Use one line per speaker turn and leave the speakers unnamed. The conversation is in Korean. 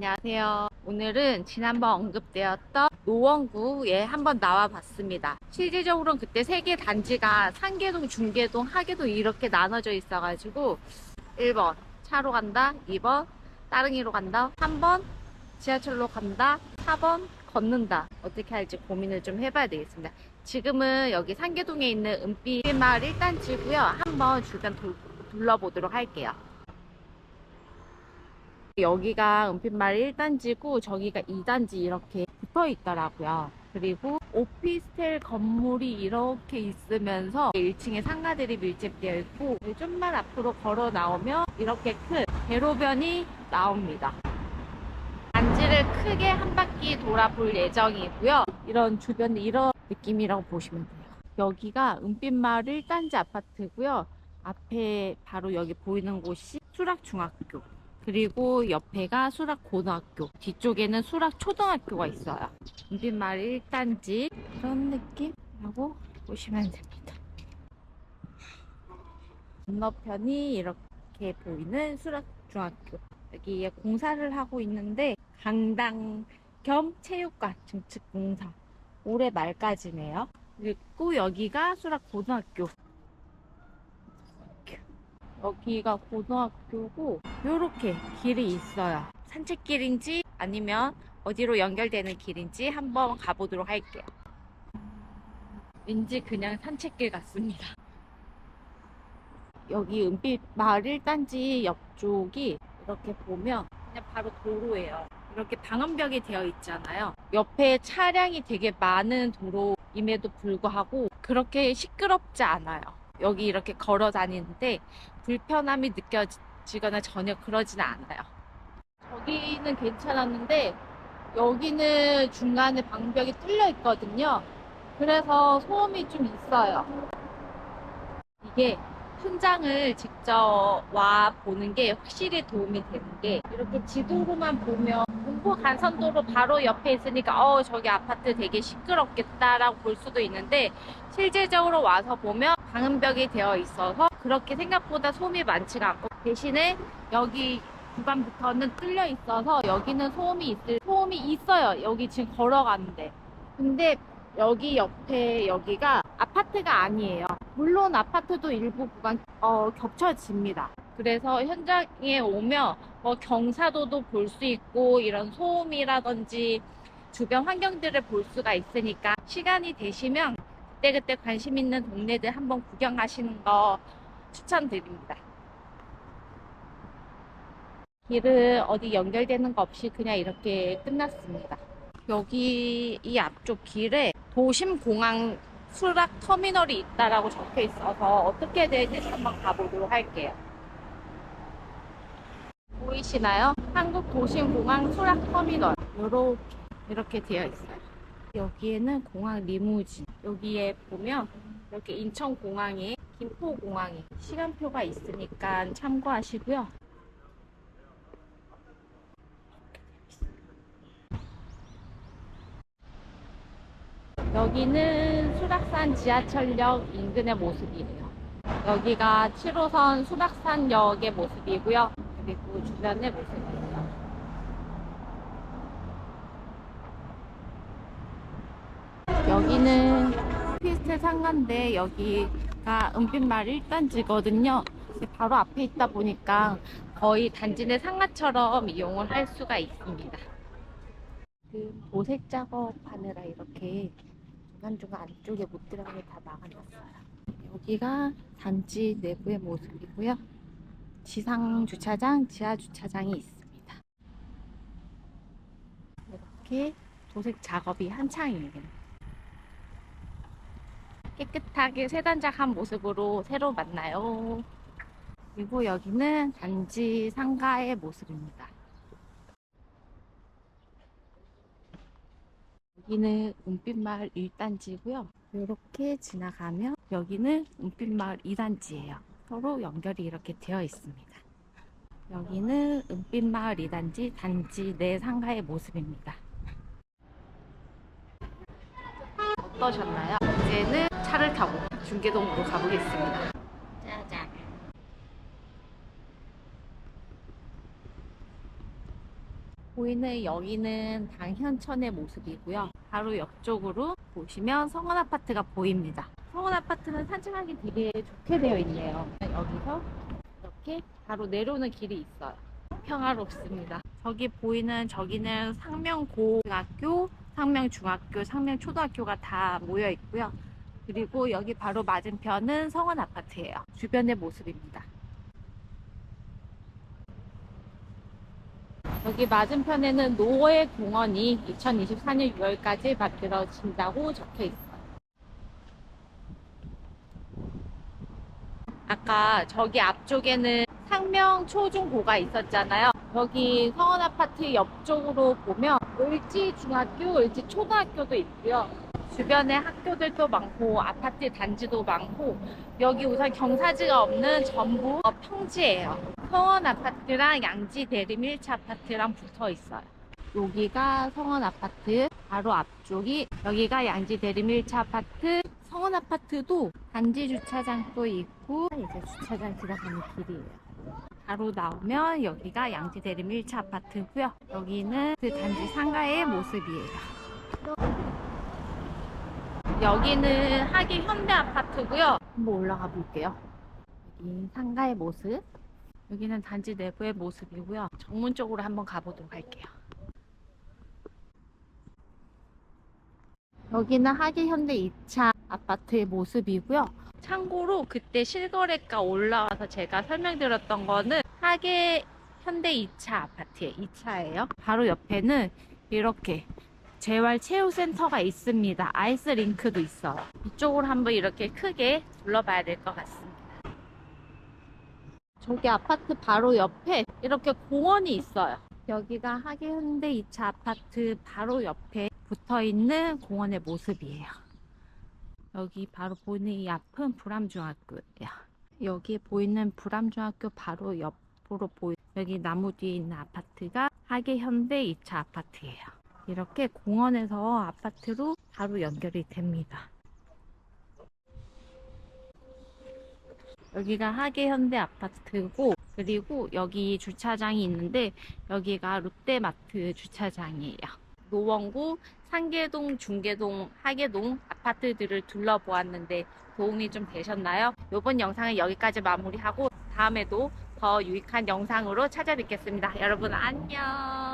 안녕하세요. 오늘은 지난번 언급되었던 노원구에 한번 나와 봤습니다. 실질적으로는 그때 세 개 단지가 상계동, 중계동, 하계동 이렇게 나눠져 있어가지고 1번 차로 간다, 2번 따릉이로 간다, 3번 지하철로 간다, 4번 걷는다. 어떻게 할지 고민을 좀 해봐야 되겠습니다. 지금은 여기 상계동에 있는 은빛 마을 1단지고요. 한번 주변 돌, 둘러보도록 할게요. 여기가 은빛마을 1단지고 저기가 2단지 이렇게 붙어 있더라고요. 그리고 오피스텔 건물이 이렇게 있으면서 1층에 상가들이 밀집되어 있고 좀만 앞으로 걸어 나오면 이렇게 큰 대로변이 나옵니다. 단지를 크게 한 바퀴 돌아볼 예정이고요. 이런 주변 이런 느낌이라고 보시면 돼요. 여기가 은빛마을 1단지 아파트고요. 앞에 바로 여기 보이는 곳이 수락중학교. 그리고 옆에가 수락고등학교. 뒤쪽에는 수락초등학교가 있어요. 은빛마을 1단지. 이런 느낌이라고 보시면 됩니다. 건너편이 이렇게 보이는 수락중학교. 여기에 공사를 하고 있는데 강당 겸 체육관 증축 공사. 올해 말까지네요. 그리고 여기가 수락고등학교. 여기가 고등학교고 요렇게 길이 있어요. 산책길인지 아니면 어디로 연결되는 길인지 한번 가보도록 할게요. 왠지 그냥 산책길 같습니다. 여기 은빛 마을 1단지 옆쪽이 이렇게 보면 그냥 바로 도로예요. 이렇게 방음벽이 되어 있잖아요. 옆에 차량이 되게 많은 도로임에도 불구하고 그렇게 시끄럽지 않아요. 여기 이렇게 걸어 다니는데 불편함이 느껴지거나 전혀 그러지는 않아요. 저기는 괜찮았는데 여기는 중간에 방벽이 뚫려 있거든요. 그래서 소음이 좀 있어요. 이게 현장을 직접 와 보는 게 확실히 도움이 되는 게 이렇게 지도로만 보면 공포 간선도로 바로 옆에 있으니까 어 저기 아파트 되게 시끄럽겠다라고 볼 수도 있는데 실제적으로 와서 보면 방음벽이 되어 있어서 그렇게 생각보다 소음이 많지가 않고 대신에 여기 구간부터는 뚫려 있어서 여기는 소음이 있을 소음이 있어요. 여기 지금 걸어가는데. 근데 여기 옆에 여기가 아파트가 아니에요. 물론 아파트도 일부 구간 어, 겹쳐집니다. 그래서 현장에 오면 뭐 경사도도 볼 수 있고 이런 소음이라든지 주변 환경들을 볼 수가 있으니까 시간이 되시면 그때그때 관심 있는 동네들 한번 구경하시는 거 추천드립니다. 길은 어디 연결되는 거 없이 그냥 이렇게 끝났습니다. 여기 이 앞쪽 길에 도심공항 수락 터미널이 있다라고 적혀 있어서 어떻게 될지 한번 가보도록 할게요. 보이시나요? 한국 도심공항 수락 터미널 이렇게 이렇게 되어 있어요. 여기에는 공항 리무진 여기에 보면 이렇게 인천공항에 김포공항에 시간표가 있으니까 참고하시고요. 여기는 수락산 지하철역 인근의 모습이에요. 여기가 7호선 수락산역의 모습이고요. 그리고 주변의 모습이에요. 여기는 오피스텔 상가인데 여기가 은빛마을 1단지거든요. 바로 앞에 있다 보니까 거의 단지 내 상가처럼 이용을 할 수가 있습니다. 그 도색 작업하느라 이렇게 중간중간 안쪽에 못 들어가게 다 막아놨어요. 여기가 단지 내부의 모습이고요. 지상 주차장, 지하 주차장이 있습니다. 이렇게 도색 작업이 한창이에요. 깨끗하게 세단작한 모습으로 새로 만나요. 그리고 여기는 단지 상가의 모습입니다. 여기는 은빛마을 1단지고요. 이렇게 지나가면 여기는 은빛마을 2단지예요. 서로 연결이 이렇게 되어 있습니다. 여기는 은빛마을 2단지 단지 내 상가의 모습입니다. 어떠셨나요? 이제는 차를 타고 중계동으로 가보겠습니다. 짜잔. 보이는 여기는 당현천의 모습이고요. 바로 옆쪽으로 보시면 성원 아파트가 보입니다. 성원 아파트는 산책하기 되게 좋게 되어 있네요. 여기서 이렇게 바로 내려오는 길이 있어요. 평화롭습니다. 저기 보이는 저기는 상명고등학교, 상명중학교, 상명초등학교가 다 모여 있고요. 그리고 여기 바로 맞은편은 성원 아파트예요. 주변의 모습입니다. 여기 맞은편에는 노회 공원이 2024년 6월까지 만들어진다고 적혀 있어요. 아까 저기 앞쪽에는 상명 초중고가 있었잖아요. 여기 성원 아파트 옆쪽으로 보면 을지 중학교, 을지 초등학교도 있고요. 주변에 학교들도 많고 아파트 단지도 많고 여기 우선 경사지가 없는 전부 어, 평지예요. 성원 아파트랑 양지 대림 1차 아파트랑 붙어 있어요. 여기가 성원 아파트 바로 앞쪽이 여기가 양지 대림 1차 아파트 성원 아파트도 단지 주차장도 있고 이제 주차장 들어가는 길이에요. 바로 나오면 여기가 양지 대림 1차 아파트고요. 여기는 그 단지 상가의 모습이에요. 여기는 하기 현대 아파트고요. 한번 올라가 볼게요. 여기 상가의 모습. 여기는 단지 내부의 모습이고요. 정문 쪽으로 한번 가보도록 할게요. 여기는 하기 현대 2차 아파트의 모습이고요. 참고로 그때 실거래가 올라와서 제가 설명드렸던 거는 하계 현대 2차 아파트의 2차예요. 바로 옆에는 이렇게 재활 체육센터가 있습니다. 아이스 링크도 있어요. 이쪽으로 한번 이렇게 크게 둘러봐야 될 것 같습니다. 저기 아파트 바로 옆에 이렇게 공원이 있어요. 여기가 하계 현대 2차 아파트 바로 옆에 붙어 있는 공원의 모습이에요. 여기 바로 보이는 이 앞은 불암중학교예요. 여기 보이는 불암중학교 바로 옆으로 보이 여기 나무 뒤에 있는 아파트가 하계현대 2차 아파트예요. 이렇게 공원에서 아파트로 바로 연결이 됩니다. 여기가 하계현대 아파트고 그리고 여기 주차장이 있는데 여기가 롯데마트 주차장이에요. 노원구 상계동, 중계동, 하계동 아파트들을 둘러보았는데 도움이 좀 되셨나요? 이번 영상은 여기까지 마무리하고 다음에도 더 유익한 영상으로 찾아뵙겠습니다. 여러분 안녕.